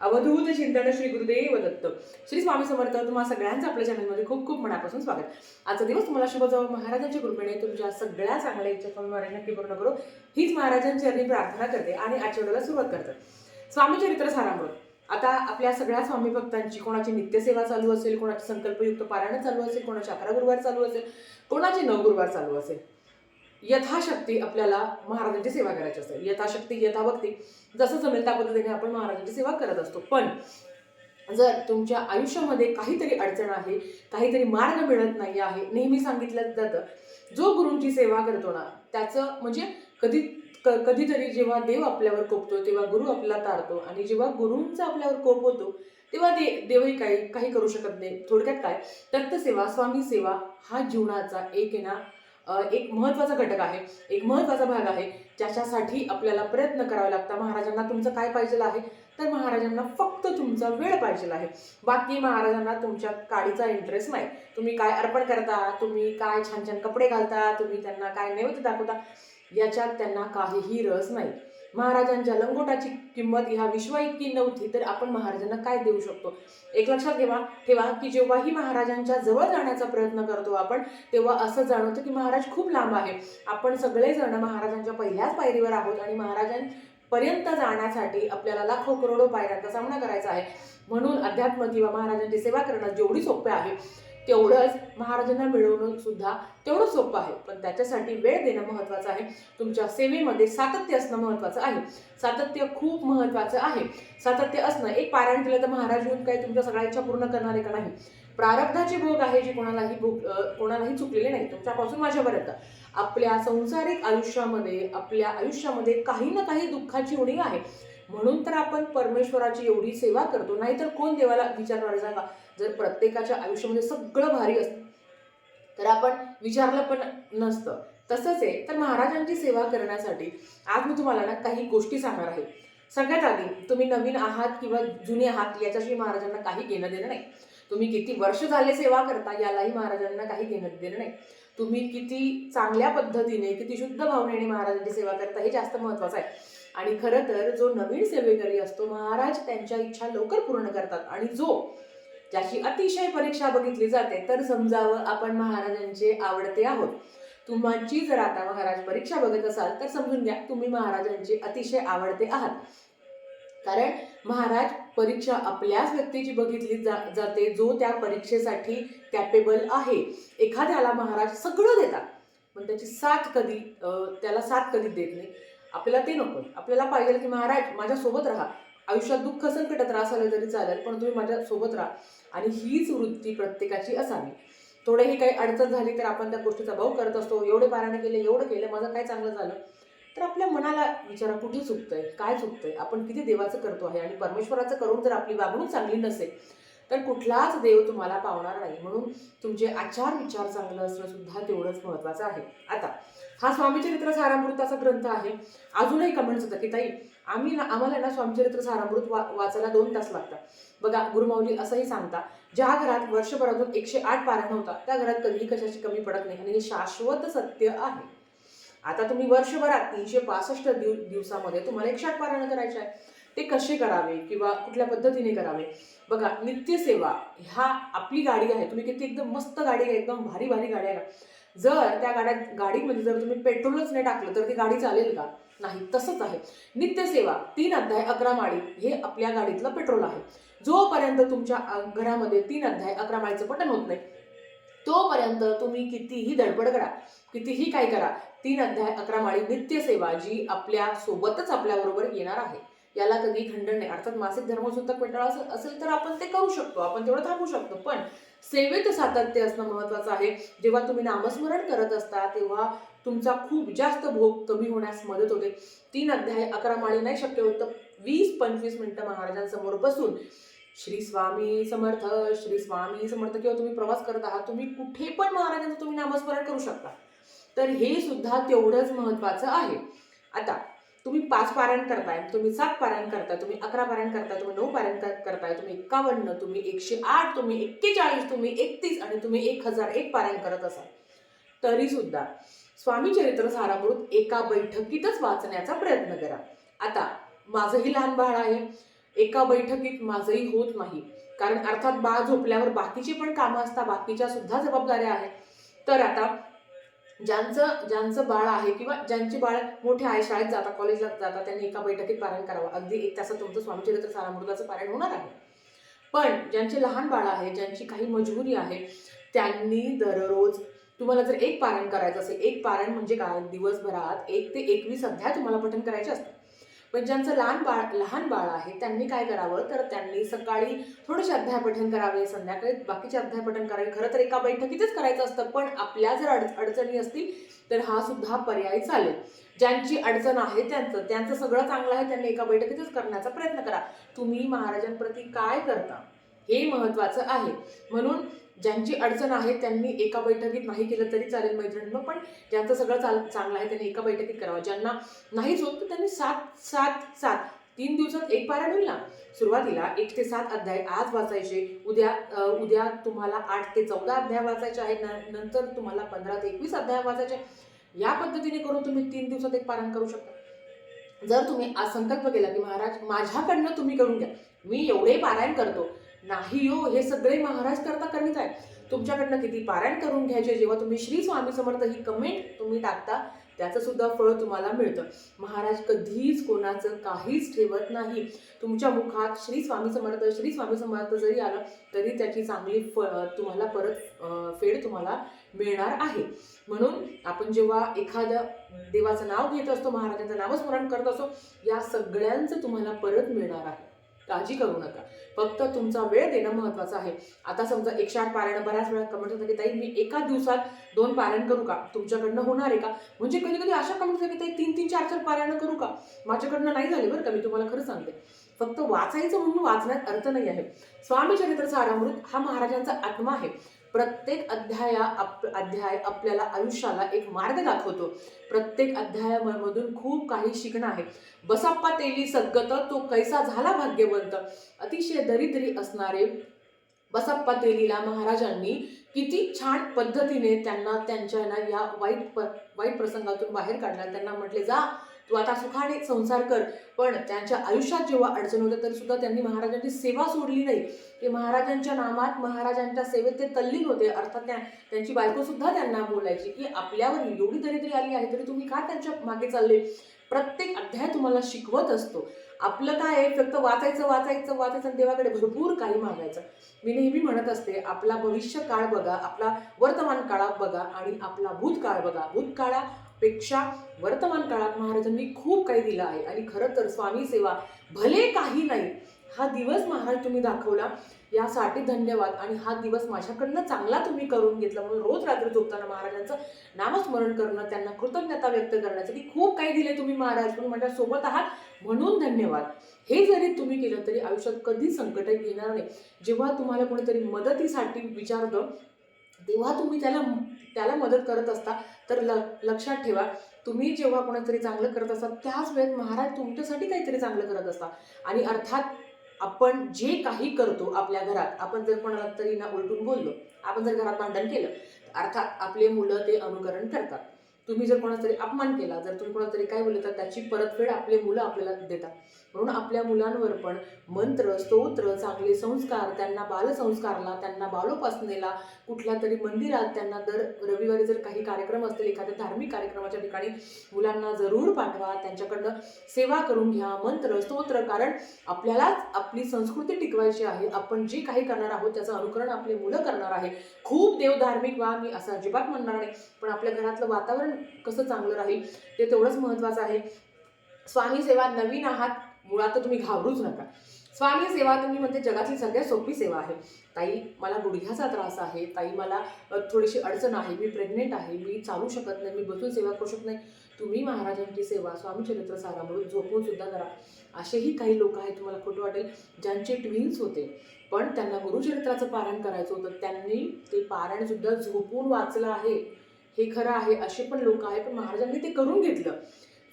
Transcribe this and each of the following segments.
अवधूत चिंतन श्री गुरुदेव दत्त. श्री स्वामी समर्थ तुम्हाला सगळ्यांचं आपल्या चॅनलमध्ये खूप खूप मनापासून स्वागत. आजचा दिवस तुम्हाला शुभ जाऊ महाराजांच्या कृपेने तुमच्या सगळ्या चांगल्या इच्छा स्वामी महाराज नक्की पूर्ण करू. हीच महाराजांची अर्धी प्रार्थना करते आणि आठवड्याला सुरुवात करते. स्वामी चरित्र सारामृत. आता आपल्या सगळ्या स्वामी भक्तांची कोणाची नित्यसेवा चालू असेल कोणाची संकल्पयुक्त पारायण चालू असेल कोणाची अकरा गुरुवार चालू असेल कोणाचे नऊ गुरुवार चालू असेल यथाशक्ती आपल्याला महाराजांची सेवा करायची असते. यथाशक्ती यथाभक्ती जसं जमेल त्या पद्धतीने आपण महाराजांची सेवा करत असतो. पण जर तुमच्या आयुष्यामध्ये काहीतरी अडचण आहे काहीतरी मार्ग मिळत नाही आहे नेहमी सांगितलं जातं जो गुरूंची सेवा करतो ना त्याचं म्हणजे कधी क- कधीतरी जेव्हा देव आपल्यावर कोपतो तेव्हा गुरु आपल्याला तारतो आणि जेव्हा गुरूंचा आपल्यावर कोप होतो तेव्हा दे देवही काही काही करू शकत नाही. थोडक्यात काय? दत्तसेवा स्वामी सेवा हा जीवनाचा एक आहे ना एक महत्त्वाचा घटक आहे एक महत्त्वाचा भाग आहे ज्याच्यासाठी आपल्याला प्रयत्न करावा लागता महाराजांना तुमचं काय पाहिजे आहे? तर महाराजांना फक्त तुमचा वेळ पाहिजे आहे. बाकी महाराजांना तुमच्या काडीचा इंटरेस्ट नाही. तुम्ही काय अर्पण करता? तुम्ही काय छान छान कपडे घालता? तुम्ही त्यांना काय नैवेद्य दाखवता? याच्यात त्यांना काहीही रस नाही. महाराजांच्या लंगोटाची किंमत ह्या विश्व इतकी नव्हती तर आपण महाराजांना काय देऊ शकतो? एक लक्षात ठेवा ठेवा की जेव्हाही महाराजांच्या जवळ जाण्याचा प्रयत्न करतो आपण तेव्हा असं जाणवतं की महाराज खूप लांब आहे. आपण सगळेजण महाराजांच्या पहिल्याच पायरीवर आहोत आणि महाराजांपर्यंत जाण्यासाठी आपल्याला लाखो करोडो पायऱ्यांचा सामना करायचा आहे. म्हणून अध्यात्म किंवा महाराजांची सेवा करणं जेवढी सोपे आहे. तेवढंच महाराजांना मिळवणं सुद्धा तेवढं सोपं आहे. पण त्याच्यासाठी वेळ देणं महत्त्वाचं आहे. तुमच्या सेवेमध्ये सातत्य असणं महत्त्वाचं आहे. सातत्य खूप महत्त्वाचं आहे. सातत्य असणं एक पारायण केलं तर महाराज होऊन काही तुमच्या सगळ्या इच्छा पूर्ण करणारे का नाही? प्रारब्धाचे भोग आहे जे कोणालाही भोग कोणालाही चुकलेले नाही. तुमच्यापासून माझ्यापर्यंत. आपल्या संसारिक आयुष्यामध्ये आपल्या आयुष्यामध्ये काही ना काही दुःखाची उणीव आहे. म्हणून तर आपण परमेश्वराची एवढी सेवा करतो. नाहीतर कोण देवाला विचारणार सांगा. जर प्रत्येकाच्या आयुष्यामध्ये सगळं भारी असतं तर आपण विचारलं पण नसतं. तसंच आहे तर महाराजांची सेवा करण्यासाठी आज मी तुम्हाला ना काही गोष्टी सांगणार आहे. सगळ्यात आधी तुम्ही नवीन आहात किंवा जुने आहात याच्याशी महाराजांना काही घेणं देणं नाही. तुम्ही किती वर्ष झाले सेवा करता यालाही महाराजांना काही घेणं देणं नाही. तुम्ही किती चांगल्या पद्धतीने किती शुद्ध भावनेने महाराजांची सेवा करता हे जास्त महत्वाचं आहे. आणि खरं तर जो नवीन सेवेकरी असतो महाराज त्यांच्या इच्छा लवकर पूर्ण करतात. आणि जो ज्याची अतिशय परीक्षा बघितली जाते तर समजावं आपण महाराजांचे आवडते आहोत. तुमची जर आता महाराज परीक्षा बघत असाल तर समजून घ्या तुम्ही महाराजांचे अतिशय आवडते आहात. कारण महाराज परीक्षा आपल्याच व्यक्तीची बघितली जा जाते जो त्या परीक्षेसाठी कॅपेबल आहे. एखाद्याला महाराज सगळं देतात पण त्याची साथ कधी त्याला साथ कधी देत नाही. आपल्याला ते नको आपल्याला पाहिजे की महाराज माझ्यासोबत राहा. आयुष्यात दुःख संकट त्रास आले तरी चालेल पण तुम्ही माझ्यासोबत राहा. आणि हीच वृत्ती प्रत्येकाची असावी. थोडेही काही अडचण झाली तर आपण त्या गोष्टीचा भाऊ करत असतो. एवढे पारायण केले एवढं केलं माझं काय चांगलं झालं? तर आपल्या मनाला विचारा कुठे चुकतंय काय चुकतंय आपण किती देवाचं करतो आहे? आणि परमेश्वराचं करून जर आपली वागणूक चांगली नसेल तर कुठलाच देव तुम्हाला पावणार नाही. म्हणून तुमचे आचार विचार चांगलं असणं सुद्धा तेवढंच महत्त्वाचं आहे. आता हा स्वामीचरित्र सारामृताचा ग्रंथ आहे. अजूनही कमेंट्स होतं की ताई आम्ही ना आम्हाला ना स्वामीचरित्र सारामृत वा वाचायला दोन तास लागतात. बघा गुरुमाऊली असंही सांगता ज्या घरात वर्षभरातून एकशे आठ पारायण होता त्या घरात कधीही कशाची कमी पडत नाही आणि हे शाश्वत सत्य आहे. आता तुम्ही वर्षभरात तीनशे पासष्ट दिव दिवसामध्ये तुम्हाला एकशे आठ पारायण करायचे आहे. ते कसे करावे किंवा कुठल्या पद्धतीने करावे? बघा नित्यसेवा ह्या आपली गाडी आहे. तुम्ही किती एकदम मस्त गाडी आहे एकदम भारी भारी गाडी आहे. ना जर त्या गाड्यात गाडीमध्ये जर तुम्ही पेट्रोलच नाही टाकलं तर ती गाडी चालेल का? नाही तसंच आहे. नित्यसेवा तीन अध्याय अकरा माळी हे आपल्या गाडीतलं पेट्रोल आहे. जोपर्यंत तुमच्या घरामध्ये तीन अध्याय अकरा माळीचं बटन होत नाही तोपर्यंत तुम्ही कितीही धडपड करा कितीही काय करा तीन अध्याय अकरा माळी नित्यसेवा जी आपल्या सोबतच आपल्याबरोबर येणार आहे. याला कधी खंडन नाही. अर्थात मासिक धर्मसूतक पेटाळा असेल असेल तर आपण ते करू शकतो. आपण तेवढं थांबू शकतो. पण सेवेत सातत्य असणं महत्त्वाचं आहे. जेव्हा तुम्ही नामस्मरण करत असता तेव्हा तुमचा खूप जास्त भोग कमी होण्यास मदत होते. तीन अध्याय अकरा माळी नाही शक्य होत. वीस पंचवीस मिनटं महाराजांसमोर बसून श्री स्वामी समर्थ श्री स्वामी समर्थ किंवा तुम्ही प्रवास करत आहात तुम्ही कुठे पण महाराजांचं तुम्ही नामस्मरण करू शकता. तर हे सुद्धा तेवढंच महत्त्वाचं आहे. आता तुम्ही पाच पारायण करताय तुम्ही सात पारायण करताय तुम्ही अकरा पारायण करताय तुम्ही नऊ पारायण करताय तुम्ही एकावन्न तुम्ही एकशे आठ तुम्ही एक्केचाळीस तुम्ही एकतीस आणि तुम्ही एक हजार एक पारायण करत असाल. तरी सुद्धा स्वामी चरित्र सारामृत एका बैठकीतच वाचण्याचा प्रयत्न करा. आता माझंही लहान बाळ आहे. एका बैठकीत माझंही होत नाही. कारण अर्थात बाळ झोपल्यावर बाकीची पण कामं असतात बाकीच्या सुद्धा जबाबदाऱ्या आहेत. तर आता ज्यांचं ज्यांचं बाळ आहे किंवा ज्यांची बाळ मोठे आहे शाळेत जातात कॉलेजला जातात त्यांनी एका बैठकीत पारायण करावं. अगदी एक तासात तुमचं स्वामीचरित्र सारामृताचं पारायण होणार आहे. पण ज्यांचे लहान बाळ आहे ज्यांची काही मजबुरी आहे त्यांनी दररोज तुम्हाला जर एक पारायण करायचं असेल एक पारायण म्हणजे काय? दिवसभरात एक ते एकवीस अध्याय तुम्हाला पठण करायचे असतात. पण ज्यांचं लहान बाळ लहान बाळ आहे त्यांनी काय करावं? तर त्यांनी सकाळी थोडेसे अध्यायपठन करावे संध्याकाळी बाकीचे अध्यायपठन करावे. खरं तर एका बैठकीतच करायचं असतं पण आपल्या जर अड अडचणी असतील तर हा सुद्धा पर्याय चालेल. ज्यांची अडचण आहे त्यांचं त्यांचं सगळं चांगलं आहे त्यांनी एका बैठकीतच करण्याचा प्रयत्न करा. तुम्ही महाराजांप्रती काय करता? हे महत्वाचं आहे. म्हणून ज्यांची अडचण आहे त्यांनी एका बैठकीत नाही केलं तरी चालेल मैत्रिणींनो पण ज्यांचं सगळं चाल चांगलं आहे त्यांनी एका बैठकीत करावं. ज्यांना नाहीच होत तर त्यांनी सात सात सात तीन दिवसात एक पारायण होईल ना सुरुवातीला एक ते सात अध्याय आज वाचायचे उद्या उद्या तुम्हाला आठ ते चौदा अध्याय वाचायचे आहेत न- नंतर तुम्हाला पंधरा ते एकवीस अध्याय वाचायचे या पद्धतीने करून तुम्ही तीन दिवसात एक पारायण करू शकता. जर तुम्ही आज संकल्प केला की महाराज माझ्याकडनं तुम्ही करून घ्या. मी एवढे पारायण करतो नाही हो हे सगळे महाराज करता करीत आहे तुमच्याकडनं किती पारायण करून घ्यायचे जेव्हा तुम्ही श्री स्वामी समर्थ ही कमेंट तुम्ही टाकता त्याचं सुद्धा फळ तुम्हाला मिळतं. महाराज कधीच कोणाचं काहीच ठेवत नाही. तुमच्या मुखात श्री स्वामी समर्थ श्री स्वामी समर्थ जरी आलं तरी त्याची चांगली फ तुम्हाला परत फेड तुम्हाला मिळणार आहे. म्हणून आपण जेव्हा एखाद्या देवाचं नाव घेत असतो महाराजांचं नामस्मरण करत असतो या सगळ्यांचं तुम्हाला परत मिळणार आहे. काळजी करू नका. फक्त तुमचा वेळ देणं महत्वाचं आहे. आता समजा एकशे आठ पारायण बऱ्याच वेळा कमेंट होतं की ताई मी एका दिवसात दोन पारायण करू का? तुमच्याकडनं होणार आहे का? म्हणजे कधी कधी अशा कमेंट होतं की ताई तीन तीन चार चार पारायण करू का? माझ्याकडनं नाही झाले बरं का मी तुम्हाला खरं सांगते. फक्त वाचायचं म्हणून वाचण्यात अर्थ नाही आहे. स्वामी चरित्र सारामृत हा महाराजांचा आत्मा आहे. प्रत्येक अध्याया आप अध्याय आपल्याला आयुष्याला एक मार्ग दाखवतो. प्रत्येक अध्यायामधून खूप काही शिकणं आहे. बसाप्पा तेली सद्गत तो कैसा झाला भाग्यवंत? अतिशय दरिद्री असणारे बसाप्पा तेलीला महाराजांनी किती छान पद्धतीने त्यांना त्यांच्या ना या वाईट प वाईट प्रसंगातून बाहेर काढला. त्यांना म्हटले जा तू आता सुखाने संसार कर. पण त्यांच्या आयुष्यात जेव्हा अडचण होते तरी सुद्धा त्यांनी महाराजांची सेवा सोडली नाही. ते महाराजांच्या नामात महाराजांच्या सेवेत ते तल्लीन होते. अर्थात त्या त्यांची बायको सुद्धा त्यांना बोलायची की आपल्यावर एवढी दरिद्री आली आहे तरी तुम्ही का त्यांच्या मागे चालले? प्रत्येक अध्याय तुम्हाला शिकवत असतो. आपलं काय आहे? फक्त वाचायचं वाचायचं वाचायचं आणि देवाकडे भरपूर काही मागायचं. मी नेहमी म्हणत असते आपला भविष्य काळ बघा आपला वर्तमान काळ बघा आणि आपला भूतकाळ बघा. भूतकाळा पेक्षा वर्तमान काळात महाराजांनी खूप काही दिलं आहे. आणि खरं तर स्वामी सेवा भले काही नाही हा दिवस महाराज तुम्ही दाखवला यासाठी धन्यवाद. आणि हा दिवस माझ्याकडनं चांगला तुम्ही करून घेतला म्हणून रोज रात्री झोपताना महाराजांचं नामस्मरण करणं त्यांना कृतज्ञता व्यक्त करण्यासाठी खूप काही दिले तुम्ही महाराज. म्हणून माझ्या सोबत आहात म्हणून धन्यवाद. हे जरी तुम्ही केलं तरी आयुष्यात कधी संकट येणार नाही. जेव्हा तुम्हाला कोणीतरी मदतीसाठी विचारतं तेव्हा तुम्ही त्याला त्याला मदत करत असता तर ल लक्षात ठेवा. तुम्ही जेव्हा कोणातरी चांगलं करत असता त्याच वेळेत महाराज तुमच्यासाठी काहीतरी चांगलं करत असता. आणि अर्थात आपण जे काही करतो आपल्या घरात आपण जर कोणाला तरी ना उलटून बोललो आपण जर घरात भांडण केलं अर्थात आपले मुलं ते अनुकरण करतात. तुम्ही जर कोणाचा तरी अपमान केला जर तुम्ही कोणातरी काय बोलले तर त्याची परतफेड आपले मुलं आपल्याला देतात. म्हणून आपल्या मुलांवर पण मंत्र स्तोत्र चांगले संस्कार त्यांना बालसंस्कारला त्यांना बालोपासनेला कुठल्या तरी मंदिरात त्यांना दर रविवारी जर काही कार्यक्रम असतील एखाद्या धार्मिक कार्यक्रमाच्या ठिकाणी मुलांना जरूर पाठवा त्यांच्याकडनं सेवा करून घ्या मंत्र स्तोत्र कारण आपल्यालाच आपली संस्कृती टिकवायची आहे. आपण जे काही करणार आहोत त्याचं अनुकरण आपले मुलं करणार आहे खूप देवधार्मिक व्हा मी असं अजिबात म्हणणार नाही. पण आपल्या घरातलं वातावरण कसं चांगलं राहील ते तेवढंच महत्त्वाचं आहे. स्वामी सेवा नवीन आहात मुळात तर तुम्ही घाबरूच नका. स्वामी सेवा तुम्ही म्हणते जगातली सगळ्यात सोपी सेवा आहे. ताई मला गुडघ्याचा त्रास आहे. ताई मला थोडीशी अडचण आहे. मी प्रेग्नेंट आहे. मी चालू शकत नाही. मी बसून सेवा करू शकत नाही. तुम्ही महाराजांची सेवा स्वामी चरित्र म्हणून झोपून सुद्धा करा. असेही काही लोक आहेत तुम्हाला खोटं वाटेल ज्यांचे ट्विन्स होते. पण त्यांना गुरुचरित्राचं पारायण करायचं होतं. त्यांनी ते पारायणसुद्धा झोपून वाचलं आहे. हे खरं आहे असे पण लोक आहेत. पण महाराजांनी ते करून घेतलं.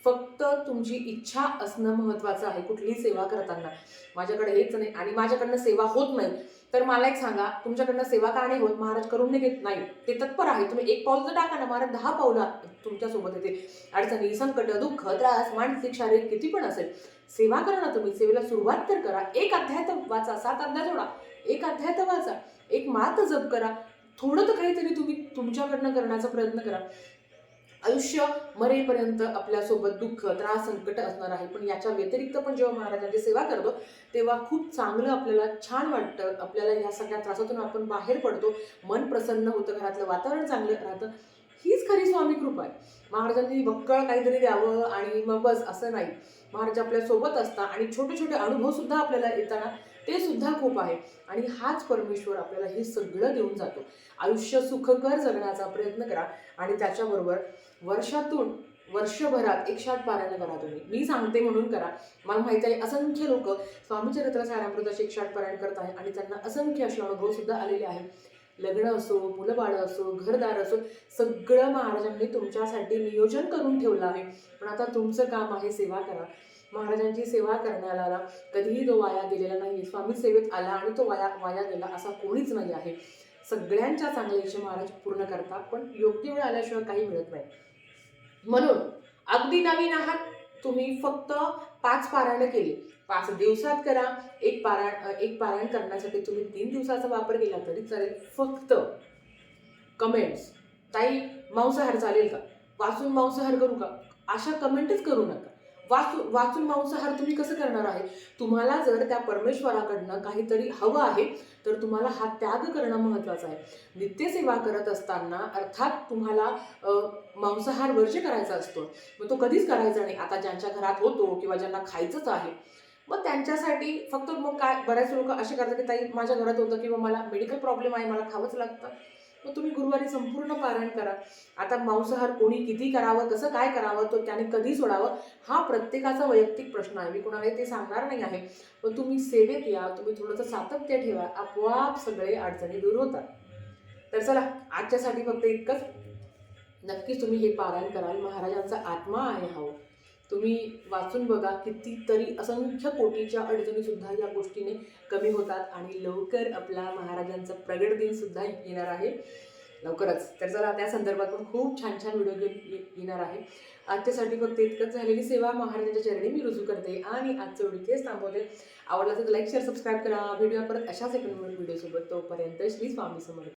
फक्त तुमची इच्छा असणं महत्त्वाचं आहे कुठलीही सेवा करताना. माझ्याकडे हेच नाही आणि माझ्याकडनं सेवा होत नाही. तर मला एक सांगा तुमच्याकडनं सेवा का नाही होत महाराज करून नाही घेत नाही. ते तत्पर आहे. तुम्ही एक पाऊल जर टाका ना महाराज. दहा पावलं तुमच्यासोबत येते अडचणी संकट दुःख त्रास मानसिक शारीरिक किती पण असेल. सेवा करा ना तुम्ही. सेवेला सुरुवात तर करा. एक अध्याय तर वाचा सात अध्याय जोडा. एक अध्याय तर वाचा. एक मात जप करा. थोडं तर काहीतरी तुम्ही तुमच्याकडनं करण्याचा प्रयत्न करा. आयुष्य मरेपर्यंत आपल्यासोबत दुःख त्रास संकट असणार आहे. पण याच्या व्यतिरिक्त पण जेव्हा महाराजांची सेवा करतो तेव्हा खूप चांगलं आपल्याला छान वाटतं. आपल्याला ह्या सगळ्या त्रासातून आपण बाहेर पडतो. मन प्रसन्न होतं घरातलं वातावरण चांगलं राहतं. हीच खरी स्वामी कृपा आहे. महाराजांनी बक्कळ काहीतरी द्यावं आणि मग बस असं नाही. महाराज आपल्यासोबत असता आणि छोटे छोटे अनुभवसुद्धा आपल्याला येताना ते सुद्धा खूप आहे. आणि हाच परमेश्वर आपल्याला हे सगळं देऊन जातो. आयुष्य सुखकर जगण्याचा प्रयत्न करा. आणि त्याच्याबरोबर वर्षातून वर्षभरात एकशे आठ पारायण करा तुम्ही. मी सांगते म्हणून करा. मला माहिती आहे असंख्य लोक स्वामीचरित्र सारामृताचे एकशे आठ पारायण करत आहे आणि त्यांना असंख्य असे अनुभव सुद्धा आलेले आहेत. लग्न असो मुलं बाळं असो घरदार असो सगळं महाराजांनी तुमच्यासाठी नियोजन करून ठेवलं आहे. पण आता तुमचं काम आहे सेवा करा. महाराजांची सेवा करण्याला ना कधीही तो वाया गेलेला नाही. स्वामी सेवेत आला आणि तो वाया वाया गेला असा कोणीच नाही आहे. सगळ्यांच्या चांगल्या इच्छा महाराज पूर्ण करतात पण योग्य वेळ आल्याशिवाय काही मिळत नाही. म्हणून अगदी नवीन आहात तुम्ही फक्त पाच पारायणं केली. पाच दिवसात करा. एक पारायण एक पारायण करण्यासाठी तुम्ही तीन दिवसाचा वापर केला तरी चालेल. फक्त कमेंट्स ताई मांसाहार चालेल का? वाचून मांसाहार करू का? अशा कमेंटच करू नका. वाचून वाचून मांसाहार तुम्ही कसं करणार आहे? तुम्हाला जर त्या परमेश्वराकडनं काहीतरी हवं आहे तर तुम्हाला हा त्याग करणं महत्त्वाचं आहे. नित्यसेवा करत असताना अर्थात तुम्हाला मांसाहार वर्ज्य करायचा असतो. मग तो कधीच करायचा नाही. आता ज्यांच्या घरात होतो किंवा ज्यांना खायचंच आहे मग त्यांच्यासाठी फक्त मग काय बऱ्याच लोक असे करतात की ताई माझ्या घरात होतं किंवा मला मेडिकल प्रॉब्लेम आहे मला खावंच लागतं. मग तुम्ही गुरुवारी संपूर्ण पारायण करा. आता मांसाहार कोणी किती करावं कसं काय करावं तो त्याने कधी सोडावं हा प्रत्येकाचा वैयक्तिक प्रश्न आहे. मी कोणालाही ते सांगणार नाही आहे. पण तुम्ही सेवेत या तुम्ही थोडंसं सातत्य ठेवा. आपोआप सगळे अडचणी दूर होतात. तर चला आजच्यासाठी फक्त इतकंच. नक्कीच तुम्ही हे पारायण कराल. महाराजांचा आत्मा आहे हा हो. तुम्ही वाचून बघा कितीतरी असंख्य कोटीच्या अडचणीसुद्धा या गोष्टीने कमी होतात आणि लवकर आपला महाराजांचा प्रगट दिनसुद्धा येणार आहे. लवकरच. तर चला त्या संदर्भात पण खूप छान छान व्हिडिओ घेऊन ये- येणार आहे. आजच्यासाठी फक्त इतकंच झालेली सेवा महाराजांच्या चरणी मी रुजू करते आणि आजचं व्हिडिओ तेच थांबवते. आवडला तर लाईक शेअर सबस्क्राईब करा. व्हिडिओ परत अशाच एक व्हिडिओसोबत तोपर्यंत श्री स्वामी समर्थ.